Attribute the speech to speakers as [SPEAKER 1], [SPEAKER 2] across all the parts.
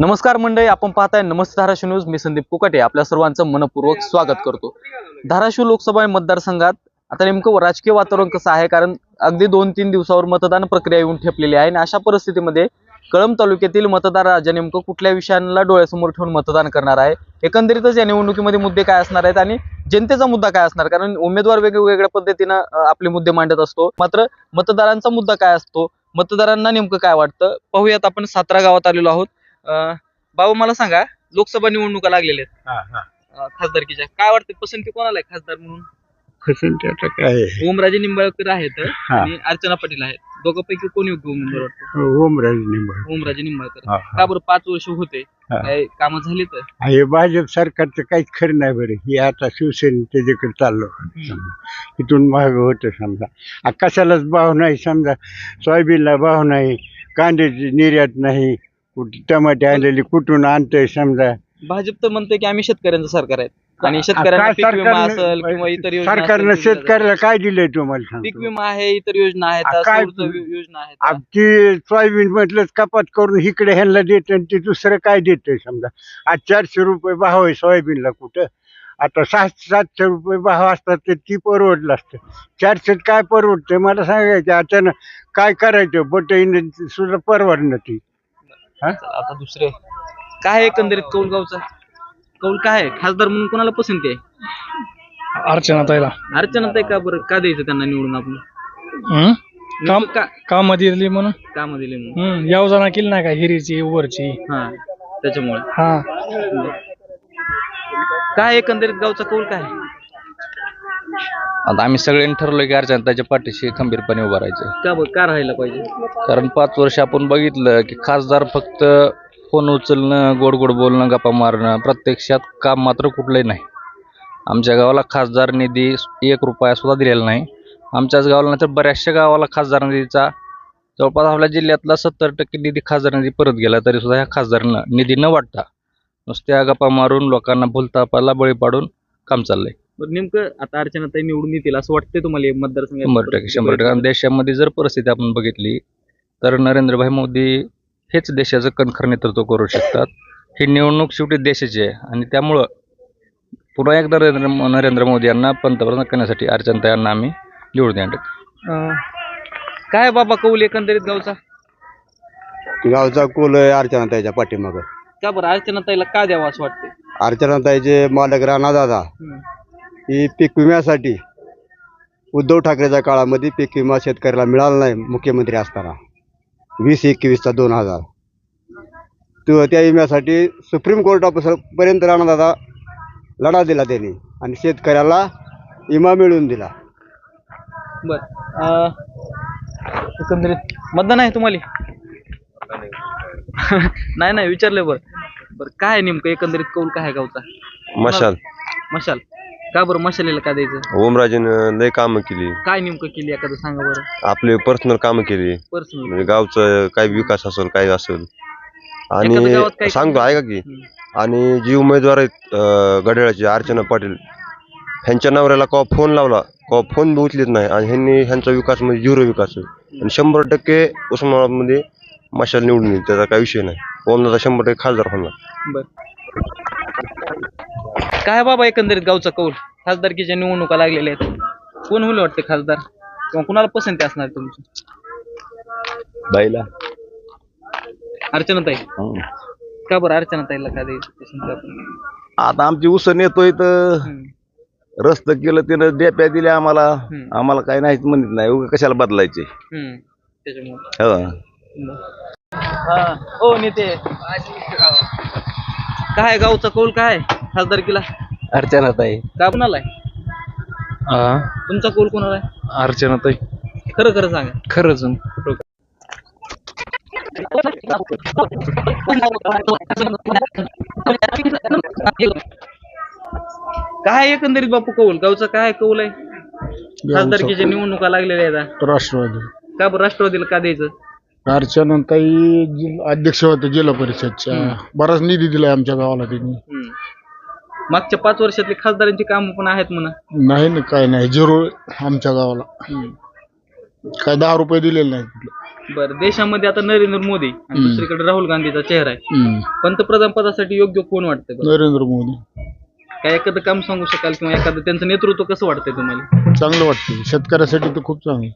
[SPEAKER 1] नमस्कार मंडळी आपण पाहताय नमस्ते धाराशिव न्यूज. मी संदीप कुकाटे. आपल्या सर्वांचं मनपूर्वक स्वागत करतो. धाराशिव लोकसभा मतदारसंघात आता नेमकं राजकीय वातावरण कसं आहे? कारण अगदी दोन तीन दिवसावर मतदान प्रक्रिया येऊन ठेपलेली आहे आणि अशा परिस्थितीमध्ये कळंब तालुक्यातील मतदार राजा नेमकं कुठल्या विषयांना डोळ्यासमोर ठेवून मतदान करणार आहे? एकंदरीतच या निवडणुकीमध्ये मुद्दे काय असणार आहेत आणि जनतेचा मुद्दा काय असणार? कारण उमेदवार वेगवेगळ्या पद्धतीनं आपले मुद्दे मांडत असतो. मात्र मतदारांचा मुद्दा काय असतो? मतदारांना नेमकं काय वाटतं? पाहूयात आपण सातारा गावात आलेलो आहोत. अं, बाबा मला सांगा लोकसभा निवडणुका लागलेल्या आहेत. अं, खासदारकीच्या. काय वाटतं पसंती कोणाला आहे खासदार म्हणून?
[SPEAKER 2] पसंती आता काय? आहे?
[SPEAKER 1] ओमराजे निंबाळकर आहेत
[SPEAKER 2] हा.
[SPEAKER 1] आणि अर्चना पाटील आहेत. दोघांपैकी कोण योग्य उमेदवार वाटतं?
[SPEAKER 2] ओमराज निंबाळ
[SPEAKER 1] ओमराजे निंबाळकर.
[SPEAKER 2] हा, हा.
[SPEAKER 1] का बरं पाच वर्ष होते?
[SPEAKER 2] हा.
[SPEAKER 1] काय कामं झाली तर
[SPEAKER 2] हे भाजप सरकारचं काहीच खरं नाही बरं. हे आता शिवसेने त्याच्याकडे चाललो इथून महाग होतं समजा. आ, कशालाच भाव नाही समजा. सोयाबीनला भाव नाही. कांद्याची निर्यात नाही. कुठे टमाटे आणलेली कुठून आणतंय समजा?
[SPEAKER 1] भाजप तर म्हणते की आम्ही शेतकऱ्यांचं सरकार आहे आणि शेतकऱ्यांना
[SPEAKER 2] काय
[SPEAKER 1] पीक विमा
[SPEAKER 2] सरकारनं-
[SPEAKER 1] असेल किंवा इतर योजना
[SPEAKER 2] सरकारनं
[SPEAKER 1] असेल,
[SPEAKER 2] शेतकऱ्याला काय दिलंय तुम्हाला
[SPEAKER 1] पीक
[SPEAKER 2] सांगतो
[SPEAKER 1] विमा आहे इतर योजना आहेत
[SPEAKER 2] आ, काय-
[SPEAKER 1] सौर योजना आहेत.
[SPEAKER 2] अगदी सोयाबीन म्हटलं कपात करून इकडे ह्यांना देत आणि ते दुसरं काय देतंय समजा? आज चारशे रुपये भाव आहे सोयाबीनला कुठं? आता सात सातशे रुपये भाव असतात तर ती परवडलं असतं. चारशेत काय परवडतं मला सांगायचं अचानक काय करायचं? बट सुद्धा परवडणं ती. हा?
[SPEAKER 1] चला, आता दुसरे. काय आहे एकंदरीत कौल गावचा? कौल काय आहे? खासदार म्हणून कोणाला पसंती आहे?
[SPEAKER 3] अर्चना ताईला.
[SPEAKER 1] अर्चना ताई का बरं? का द्यायचं त्यांना निवडून आपण?
[SPEAKER 3] काम
[SPEAKER 1] का
[SPEAKER 3] काम दिली म्हणून?
[SPEAKER 1] काम दिले म्हणून.
[SPEAKER 3] हम्म योजना केली नाही का? हिरीची वरची
[SPEAKER 1] हा त्याच्यामुळे.
[SPEAKER 3] हा.
[SPEAKER 1] काय एकंदरीत गावचा कौल काय आहे?
[SPEAKER 4] आता आम्ही सगळ्यांनी ठरवलं की अर्चनाताच्या पाठीशी खंबीरपणे उभं राहायचं.
[SPEAKER 1] का का राहायला पाहिजे?
[SPEAKER 4] कारण पाच वर्ष आपण बघितलं की खासदार फक्त फोन उचलणं गोड गोड बोलणं गप्पा मारणं प्रत्यक्षात काम मात्र कुठलंही नाही. आमच्या गावाला खासदार निधी एक रुपया सुद्धा दिलेला नाही. आमच्याच गावाला नाही तर बऱ्याचशा गावाला खासदार निधीचा जवळपास आपल्या जिल्ह्यातला सत्तर टक्के निधी खासदार निधी परत गेला तरी सुद्धा ह्या खासदारांना निधी न वाटता नुसत्या गप्पा मारून लोकांना भुलतापाला बळी पाडून काम चाललंय.
[SPEAKER 1] बरं नेमकं आता अर्चना ताई निवडून येतील असं वाटतंय तुम्हाला या मतदारसंघात?
[SPEAKER 4] शंभर टक्के शंभर टक्के. आणि देशामध्ये जर परिस्थिती आपण बघितली तर नरेंद्रभाई मोदी हेच देशाचं कणखर नेतृत्व करू शकतात. ही निवडणूक शेवटी देशाची आहे. आणि त्यामुळं पुन्हा एकदा नरेंद्र नरेंद्र मोदी यांना पंतप्रधान करण्यासाठी अर्चना यांना आम्ही निवडून देणार
[SPEAKER 1] अं, काय बाबा कौल एकंदरीत गावचा?
[SPEAKER 5] गावचा कुल आहे अर्चनाताईच्या पाठीमागं.
[SPEAKER 1] का बरं? अर्चना ताईला का द्यावं असं वाटतंय?
[SPEAKER 5] अर्चनाताईचे मालक राणा दादा.
[SPEAKER 1] हम्म.
[SPEAKER 5] ही पीक विम्यासाठी उद्धव ठाकरेच्या काळामध्ये पीक विमा शेतकऱ्याला मिळाला नाही मुख्यमंत्री असताना. वीस एकवीसचा दोन हजार. तो त्या विम्यासाठी सुप्रीम कोर्टापर्यंत राणादादा लढा दिला त्यांनी आणि शेतकऱ्याला विमा मिळवून दिला.
[SPEAKER 1] बर. अं, एकंदरीत मतदान आहे तुम्हाला? नाही नाही विचारलं बर. बर काय आहे नेमकं एकंदरीत कौल काय आहे गावचा?
[SPEAKER 6] मशाल.
[SPEAKER 1] मशाल. का बरं मशालीला का द्यायचं?
[SPEAKER 6] ओमराजेनं लय कामं केली.
[SPEAKER 1] काय नेमकं केली एखादं सांगा बरं?
[SPEAKER 6] आपले पर्सनल कामं केली.
[SPEAKER 1] पर्सनल
[SPEAKER 6] म्हणजे गावचं काय विकास असेल काय असेल.
[SPEAKER 1] गावात
[SPEAKER 6] आणि
[SPEAKER 1] काही-
[SPEAKER 6] सांगतो ऐका की. आणि जी उमेदवार आहेत अं, घड्याळाचे अर्चना पाटील ह्यांच्या नवऱ्याला कवा फोन लावला कवा फोन बी उचलीत नाही. आणि ह्यांनी ह्यांचा विकास म्हणजे झिरो विकास आहे. आणि शंभर टक्के उस्मानाबादमध्ये मशाल निवडून येईल त्याचा काही विषय नाही. ओमदादा शंभर टक्के खासदार होणार.
[SPEAKER 1] बर. काय बाबा एकंदरीत गावचा कौल? खासदारकीच्या निवडणुका लागलेल्या आहेत? कोण होईल वाटते खासदार? किंवा कुणाला पसंती असणार तुमची?
[SPEAKER 4] बाईला.
[SPEAKER 1] अर्चना ताई का बरं अर्चना ताईला का द्यायचं पसंती आपण?
[SPEAKER 7] आता आमची उसन येतोय तर
[SPEAKER 1] हम्म.
[SPEAKER 7] रस्त केलं त्यानं डेप्या दिल्या आम्हाला.
[SPEAKER 1] हम्म.
[SPEAKER 7] आम्हाला काही नाहीच म्हणत नाही. उगा कशाला बदलायचे?
[SPEAKER 1] हम्म. त्याच्यामुळे.
[SPEAKER 7] हो.
[SPEAKER 1] हा. ओ नेते. काय गावचा? कौल काय खासदारकीला?
[SPEAKER 4] अर्चना ताई.
[SPEAKER 1] का कोणाला आहे? तुमचा कौल कोणाला आहे?
[SPEAKER 3] अर्चना ताई.
[SPEAKER 1] खरं खरं सांगा.
[SPEAKER 3] खरंच
[SPEAKER 1] काय एकंदरीत बापू कौल? गावचा काय कौल आहे? खासदारकीच्या निवडणुका लागलेल्या आहेत
[SPEAKER 2] राष्ट्रवादी.
[SPEAKER 1] का बरं राष्ट्रवादीला का द्यायचं?
[SPEAKER 2] अर्चनाताई जिल्हा अध्यक्ष होते जिल्हा परिषदच्या. बराच निधी दिलाय आमच्या गावाला त्यांनी.
[SPEAKER 1] हम्म. मागच्या पाच वर्षातली खासदारांची कामं पण आहेत म्हणा.
[SPEAKER 2] नाही ना काय नाही. झिरो आमच्या गावाला.
[SPEAKER 1] हम्म.
[SPEAKER 2] काय दहा रुपये दिलेले नाही
[SPEAKER 1] बरं देशामध्ये आता नरेंद्र मोदी आणि दुसरीकडे राहुल गांधीचा चेहरा आहे. पंतप्रधान पदासाठी योग्य कोण वाटतंय बरं?
[SPEAKER 8] नरेंद्र मोदी.
[SPEAKER 1] काय एखादं काम सांगू शकाल किंवा एखादं त्यांचं नेतृत्व कसं वाटतंय तुम्हाला?
[SPEAKER 8] चांगलं वाटतं शेतकऱ्यासाठी तर खूप चांगलं.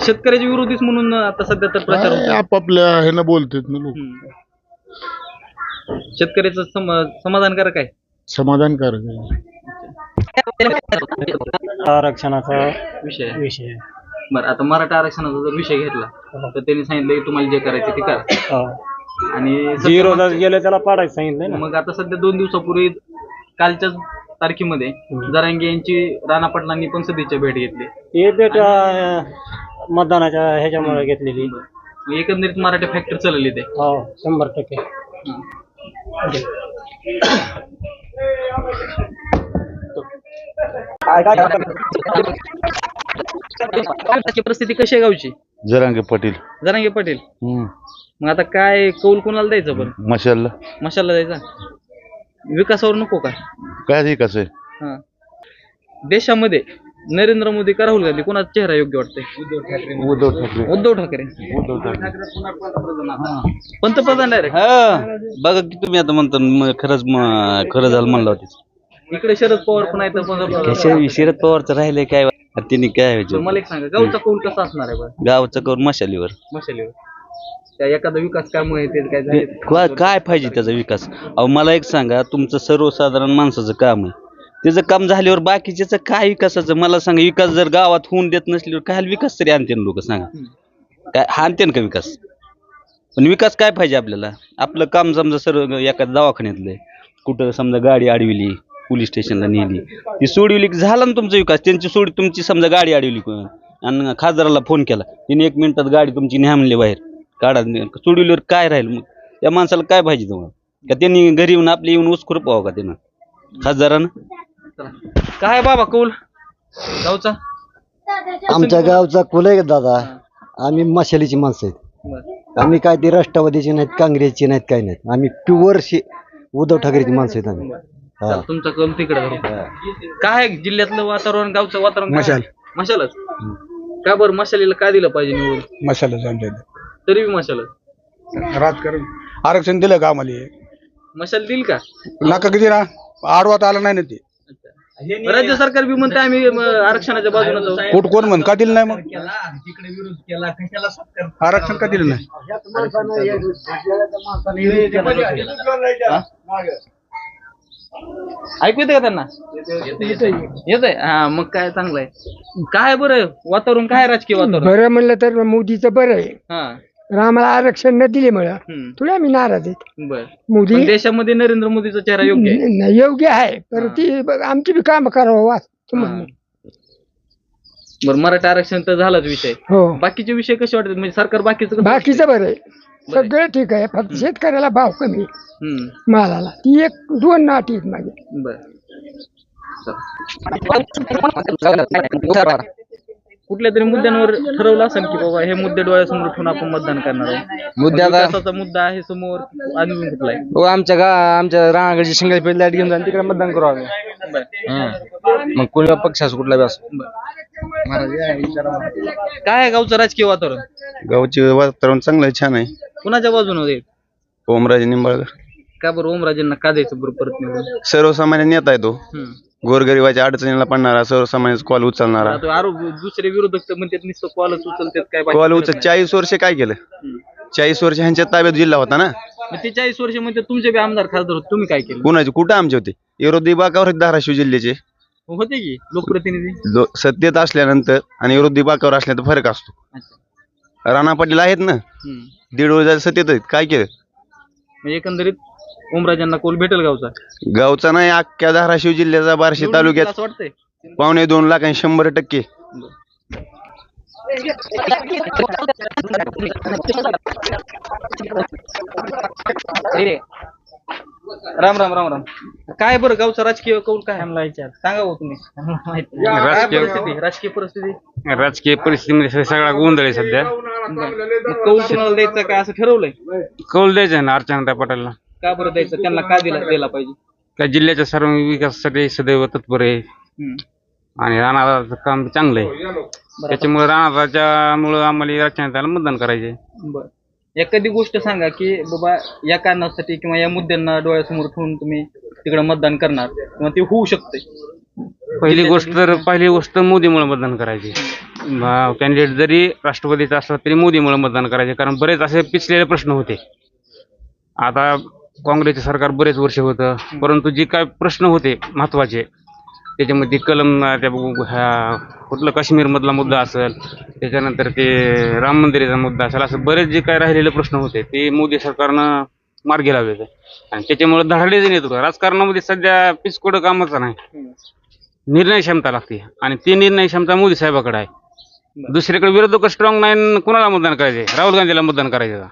[SPEAKER 1] शेतकऱ्याचे विरोधीच म्हणून आता सध्या तर प्रचार
[SPEAKER 8] काय. आपापल्या ह्यानं बोलतात ना लोक.
[SPEAKER 1] हम्म. शेतकऱ्याचं सम समाधानकारक आहे
[SPEAKER 8] समाधानकारक आहे.
[SPEAKER 9] आरक्षणाचा
[SPEAKER 1] विषय. आहे.
[SPEAKER 9] विषय.
[SPEAKER 1] बरं आता मराठा आरक्षणाचा जर विषय घेतला तर त्यांनी सांगितलं की तुम्हाला जे करायचं ते करा. आणि सध्या
[SPEAKER 9] गेलं त्याला पाडायचं सांगितलंय ना.
[SPEAKER 1] मग आता सध्या दोन दिवसापूर्वी कालच्याच तारखेमध्ये जरांगे यांची राणा पाटलांनी पण सदिच्छा भेट घेतली.
[SPEAKER 9] हे भेट मतदानाच्या ह्याच्यामुळे घेतलेली.
[SPEAKER 1] एकंदरीत मराठी फॅक्टर चालली ते.
[SPEAKER 9] हो शंभर टक्के.
[SPEAKER 1] परिस्थिती कशी आहे गावची?
[SPEAKER 10] जरांगे पाटील.
[SPEAKER 1] जरांगे पाटील. मग आता काय कौल कोणाला द्यायचं बरं
[SPEAKER 10] मशालला.
[SPEAKER 1] मशाला द्यायचा? विकासावर नको का?
[SPEAKER 10] काय कसं आहे?
[SPEAKER 1] हा. देशामध्ये नरेंद्र मोदी का राहुल गांधी? कोणाचा चेहरा योग्य वाटतंय?
[SPEAKER 10] उद्धव ठाकरे
[SPEAKER 1] उद्धव ठाकरे.
[SPEAKER 10] उद्धव ठाकरे.
[SPEAKER 1] पंतप्रधान डायरेक्ट
[SPEAKER 11] हा. बघा की तुम्ही आता म्हणता म- खरंच म- खरं झालं म्हणलं होते
[SPEAKER 1] इकडे शरद पवार पण आहेत पंतप्रधान.
[SPEAKER 11] शरद पवारचं राहिले काय त्यांनी काय
[SPEAKER 1] तर
[SPEAKER 11] व्हायचं
[SPEAKER 1] मला एक सांगा गावचा कौल कसा असणार आहे बरं?
[SPEAKER 11] गावचं करून मशालीवर.
[SPEAKER 1] मशालीवर. त्या एखादा विकास काम आहे ते काय झाले
[SPEAKER 11] काय काय पाहिजे त्याचा विकास? अहो मला एक सांगा तुमचं सर्वसाधारण माणसाचं काम आहे. त्याचं काम झाल्यावर बाकीच्याच काय विकासाचं? मला सांगा विकास जर गावात होऊन देत नसल्यावर काय विकास तरी आणते लोक सांगा? काय हा आणते का विकास? पण विकास काय पाहिजे आपल्याला? आपलं काम समजा सर्व एखाद्या दवाखान्यातलं. कुठं समजा गाडी अडविली पोलीस स्टेशनला नेली. ती सोडविली की झाला ना तुमचा विकास? त्यांची सोडी तुमची समजा गाडी अडविली आणि खासदाराला फोन केला. तिने एक मिनिटात गाडी तुमची न्या म्हणली बाहेर. काढा सोडविल्यावर काय राहील मग? त्या माणसाला काय पाहिजे तुम्हाला? का त्यांनी घरी येऊन आपली येऊन उसखुर पाहावं का त्यानं? खासदारानं?
[SPEAKER 1] काय बाबा कौल? गावचा?
[SPEAKER 12] आमच्या गावचा कुल आहे दादा? आम्ही मशालीची माणसं आहेत. आम्ही काय ते राष्ट्रवादीची नाहीत काँग्रेसची नाहीत काय नाहीत. आम्ही प्युअर उद्धव ठाकरेची माणसं आहेत आम्ही. हा.
[SPEAKER 1] चला, तुमचा कौल तिकडे. काय आहे जिल्ह्यातलं वातावरण गावचं वातावरण काय आहे? मशालच? का बरं मशालीला काय दिलं पाहिजे निवडून?
[SPEAKER 2] मसाला आमच्या
[SPEAKER 1] तरी बी मशालच.
[SPEAKER 2] राजकारण आरक्षण दिलं का आम्हाला
[SPEAKER 1] मशाल देईल का?
[SPEAKER 2] नका किती ना आडवात आलं नाही ना ते.
[SPEAKER 1] राज्य सरकार बी म्हणते आम्ही म, आरक्षणाच्या बाजूने जाऊ
[SPEAKER 2] कोण कोण म्हण? का दिलं नाही मग? आरक्षण का दिलं नाही?
[SPEAKER 1] ऐकू येते का त्यांना? येत आहे हा मग काय चांगलं आहे? काय बरं वातावरण काय राजकीय वातावरण?
[SPEAKER 13] बरं म्हणलं तर मोदीचं बरं आहे.
[SPEAKER 1] हा.
[SPEAKER 13] आम्हाला आरक्षण न दिल्यामुळं
[SPEAKER 1] हम्म.
[SPEAKER 13] थोडे आम्ही नाराज आहेत
[SPEAKER 1] बर.
[SPEAKER 13] मोदी
[SPEAKER 1] पण देशामध्ये नरेंद्र मोदीचा चेहरा योग्य आहे.
[SPEAKER 13] न- न- योग्य आहे. पण ती ब- आमची बी काम करावं वाच
[SPEAKER 1] हा. बरं मराठा आरक्षण तर झालाच विषय.
[SPEAKER 13] हो.
[SPEAKER 1] बाकीचे विषय कसे वाटतात? म्हणजे सरकार बाकीचं कसं
[SPEAKER 13] बाकीचं बरं आहे. सगळं ठीक आहे. फक्त शेतकऱ्याला भाव कमी आहे.
[SPEAKER 1] हम्म,
[SPEAKER 13] मालाला. ती एक दोन नाटी आहेत माझे
[SPEAKER 1] बर. कुठल्या तरी मुद्द्यांवर ठरवलं असेल की बाबा हे मुद्दे डोळ्यासमोर ठेवून आपण मतदान करणार आहे
[SPEAKER 9] मुद्द्याचा
[SPEAKER 1] विकासाचा मुद्दा आहे समोर? अजून कुठला आहे?
[SPEAKER 9] हो आमच्या गा आमच्या राणागडची शिंगाची पहिली लाइट घेऊन जाईल तिकडे मतदान करू आम्ही. मग कोणी पक्षाचं कुठला बी असो.
[SPEAKER 1] काय आहे गावचं राजकीय वातावरण?
[SPEAKER 14] गावचे वातावरण चांगलं आहे छान आहे.
[SPEAKER 1] कुणाच्या बाजूने होते
[SPEAKER 14] ओमराजे निंबाळकर.
[SPEAKER 1] का बरं ओमराजेंना का द्यायचं बरं परत निवडून?
[SPEAKER 14] सर्वसामान्य नेता आहे तो.
[SPEAKER 1] हम्म.
[SPEAKER 14] गोरगरिबाच्या अडचणीला पडणारा सर्वसामान्य कॉल उचलणारा.
[SPEAKER 1] आता आरोप दुसरे विरोधक तर म्हणतात नुसतं कॉलच उचलतात काय बाकी
[SPEAKER 14] कॉल उचल. चाळीस वर्ष काय केलं? चाळीस वर्ष ह्यांच्या ताब्यात जिल्हा होता ना?
[SPEAKER 1] मग ते चाळीस वर्ष म्हणजे तुमचे बी आमदार खासदार होते तुम्ही काय केलं?
[SPEAKER 14] कुणाचे? कुठं आमचे होते? विरोधी बाकावर आहेत धाराशिव जिल्ह्याचे.
[SPEAKER 1] होते की लोकप्रतिनिधी?
[SPEAKER 14] सत्तेत असल्यानंतर आणि विरोधी बाकावर असल्यानंतर फरक असतो.
[SPEAKER 1] अच्छा.
[SPEAKER 14] राणा पाटील आहेत ना?
[SPEAKER 1] हम्म.
[SPEAKER 14] दीड वर्ष सत्तेत आहेत. काय केलं?
[SPEAKER 1] म्हणजे एकंदरीत ओमराजांना कोल भेटेल गावचा?
[SPEAKER 14] गावचा नाही अख्ख्या धाराशिव जिल्ह्याचा बार्शी तालुक्यात
[SPEAKER 1] असं वाटतंय?
[SPEAKER 14] पावणे दोन लाख आणि शंभर टक्के.
[SPEAKER 1] राम राम राम राम. काय बरं गावचा राजकीय कौल काय? सांगा हो तुम्ही. काय परिस्थिती? राजकीय परिस्थिती?
[SPEAKER 9] राजकीय परिस्थितीमध्ये सगळा गोंधळ आहे सध्या.
[SPEAKER 1] कौल कोणाला द्यायचं काय असं ठरवलंय?
[SPEAKER 9] कौल द्यायचा ना अर्चना पटेलला.
[SPEAKER 1] का बरं द्यायचं? त्यांना का दिला द्यायला पाहिजे?
[SPEAKER 9] त्या जिल्ह्याच्या सर्व विकासासाठी सदैव तत्पर आहे.
[SPEAKER 1] हम्म.
[SPEAKER 9] आणि राणाचं काम चांगलं आहे. त्याच्यामुळे राणाच्या मुळे आम्हाला रचना मतदान करायचे
[SPEAKER 1] बर. एखादी गोष्ट सांगा की बाबा या कारणासाठी किंवा या मुद्द्यांना डोळ्यासमोर ठेवून तुम्ही तिकडे मतदान करणार किंवा ते होऊ शकते
[SPEAKER 9] पहिली गोष्ट तर पहिली गोष्ट मोदीमुळे मतदान करायचे. कॅन्डिडेट जरी राष्ट्रवादीचा असला तरी मोदीमुळे मतदान करायचे. कारण बरेच असे पिचलेले प्रश्न होते. आता काँग्रेसचे सरकार बरेच वर्ष होतं. परंतु जे काय प्रश्न होते महत्त्वाचे त्याच्यामध्ये कलम त्या ह्या कुठलं काश्मीरमधला मुद्दा असेल त्याच्यानंतर ते राम मंदिराचा मुद्दा असेल असं बरेच जे काय राहिलेले प्रश्न होते ते मोदी सरकारनं मार्गी लावले आणि त्याच्यामुळे धडाडीच नेतृत्व राजकारणामध्ये सध्या पिचकोड कामाचं नाही. निर्णय क्षमता लागते. आणि ती निर्णय क्षमता मोदी साहेबाकडे आहे. दुसरीकडे विरोधक स्ट्रॉंग नाही कुणाला मतदान करायचे राहुल गांधीला मतदान करायचं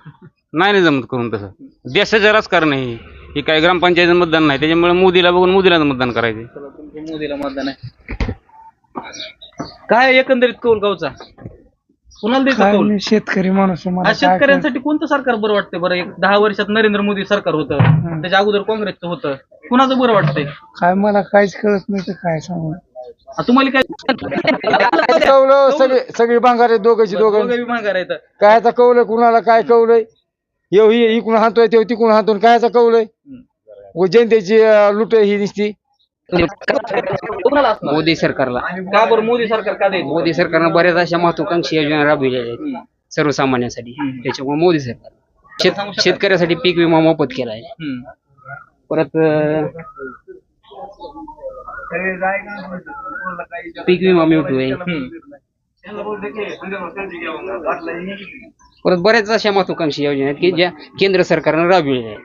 [SPEAKER 9] नाही नाही जमत करून तसं. देशाचं राजकारण आहे. ही काय ग्रामपंचायत मतदान नाही. त्याच्यामुळे मोदीला बघून मोदीला मतदान करायचे
[SPEAKER 1] चला तुमचं मोदीला मतदान आहे. काय एकंदरीत कौल गावचा कुणाला द्यायचं कौल?
[SPEAKER 13] शेतकरी माणूस आहे, मला
[SPEAKER 1] आज
[SPEAKER 13] काय
[SPEAKER 1] शेतकऱ्यांसाठी कोणतं सरकार बरं वाटतंय बरं? एक दहा वर्षात नरेंद्र मोदी सरकार होतं त्याच्या अगोदर काँग्रेसचं होतं. कुणाचं बरं वाटतंय?
[SPEAKER 13] काय मला काहीच कळत नाही तर काय सांगू?
[SPEAKER 1] आ, तुम्हाला काय
[SPEAKER 9] सगळे सगळी बांगारे दोघांची
[SPEAKER 1] दोघं. बी माघार आहेत
[SPEAKER 9] कायचा कौल कुणाला काय कौलय येऊ ही इकडून हाणतोय तेव्हा तिकडून हाणतो कायचा कौलय व जनतेची लुट ही
[SPEAKER 1] कुणाला असणार?
[SPEAKER 15] मोदी सरकारला.
[SPEAKER 1] का बरं मोदी सरकार का द्यायचं
[SPEAKER 15] मोदी सरकारनं बऱ्याच अशा महत्वाकांक्षी योजना राबविलेल्या आहेत. सर्वसामान्यांसाठी. त्याच्यामुळे मोदी सरकार. शेत शेतकऱ्यासाठी पीक विमा मोफत केला आहे.
[SPEAKER 1] हम्म.
[SPEAKER 15] परत अं, पीक विमा मिळतोय. परत बऱ्याच अशा महत्वाकांक्षी योजना आहेत की ज्या केंद्र सरकारनं राबविल्या आहेत.